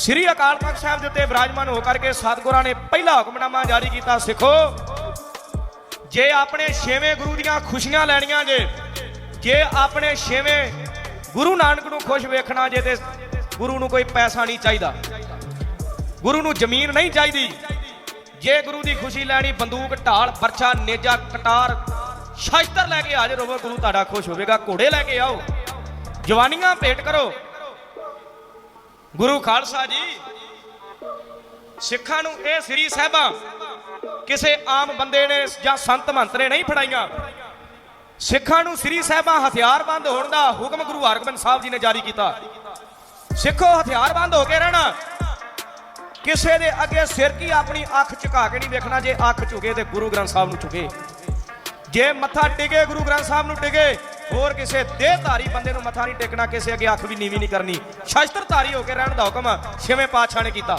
ਸ੍ਰੀ ਅਕਾਲ ਤਖਤ ਸਾਹਿਬ ਦੇ ਉੱਤੇ ਵਿਰਾਜਮਾਨ ਹੋ ਕਰਕੇ ਸਤਿਗੁਰਾਂ ਨੇ ਪਹਿਲਾ ਹੁਕਮਨਾਮਾ ਜਾਰੀ ਕੀਤਾ, ਸਿੱਖੋ। ਜੇ ਆਪਣੇ ਛੇਵੇਂ ਗੁਰੂ ਦੀਆਂ ਖੁਸ਼ੀਆਂ ਲੈਣੀਆਂ ਜੇ ਜੇ ਆਪਣੇ ਛੇਵੇਂ ਗੁਰੂ ਨਾਨਕ ਨੂੰ ਖੁਸ਼ ਵੇਖਣਾ ਜੇ, ਤੇ ਗੁਰੂ ਨੂੰ ਕੋਈ ਪੈਸਾ ਨਹੀਂ ਚਾਹੀਦਾ। ਗੁਰੂ ਨੂੰ ਜ਼ਮੀਨ ਨਹੀਂ ਚਾਹੀਦੀ। ਜੇ ਗੁਰੂ ਦੀ ਖੁਸ਼ੀ ਲੈਣੀ, ਬੰਦੂਕ, ਢਾਲ ਪਰਛਾ ਨੇਜਾ, ਕਟਾਰ, ਸ਼ਸਤਰ ਲੈ ਕੇ ਹਾਜ਼ਰ ਹੋਵੋ, ਗੁਰੂ ਤੁਹਾਡਾ ਖੁਸ਼ ਹੋਵੇਗਾ, ਘੋੜੇ ਲੈ ਕੇ ਆਓ। ਜਵਾਨੀਆਂ ਭੇਟ ਕਰੋ। ਗੁਰੂ ਖਾਲਸਾ ਜੀ, ਸਿੱਖਾਂ ਨੂੰ ਇਹ ਸ੍ਰੀ ਸਾਹਿਬਾਂ ਕਿਸੇ ਆਮ ਬੰਦੇ ਨੇ ਜਾਂ ਸੰਤ ਮਹੰਤ ਨੇ ਨਹੀਂ ਫੜਾਈਆਂ। ਸਿੱਖਾਂ ਨੂੰ ਸ੍ਰੀ ਸਾਹਿਬਾਂ ਹਥਿਆਰਬੰਦ ਹੋਣ ਦਾ ਹੁਕਮ ਗੁਰੂ ਹਰਗੋਬਿੰਦ ਸਾਹਿਬ ਜੀ ਨੇ ਜਾਰੀ ਕੀਤਾ। ਸਿੱਖੋ, ਹਥਿਆਰਬੰਦ ਹੋ ਕੇ ਰਹਿਣਾ। ਕਿਸੇ ਦੇ ਅੱਗੇ ਸਿਰ ਕੀ ਆਪਣੀ ਅੱਖ ਝੁਕਾ ਕੇ ਨਹੀਂ ਵੇਖਣਾ, ਜੇ ਅੱਖ ਝੁਕੇ ਤੇ ਗੁਰੂ ਗ੍ਰੰਥ ਸਾਹਿਬ ਨੂੰ ਝੁਕੇ। ਜੇ ਮੱਥਾ ਟਿਕੇ, ਗੁਰੂ ਗ੍ਰੰਥ ਸਾਹਿਬ ਨੂੰ ਟਿਕੇ ਹੋਰ ਕਿਸੇ ਦੇਹਧਾਰੀ ਬੰਦੇ ਨੂੰ ਮੱਥਾ ਨਹੀਂ ਟੇਕਣਾ, ਕਿਸੇ ਅੱਗੇ ਅੱਖ ਵੀ ਨੀਵੀਂ ਨਹੀਂ ਕਰਨੀ। ਸ਼ਸਤਰਧਾਰੀ ਹੋ ਕੇ ਰਹਿਣ ਦਾ ਹੁਕਮ ਛੇਵੇਂ ਪਾਤਸ਼ਾਹ ਨੇ ਕੀਤਾ।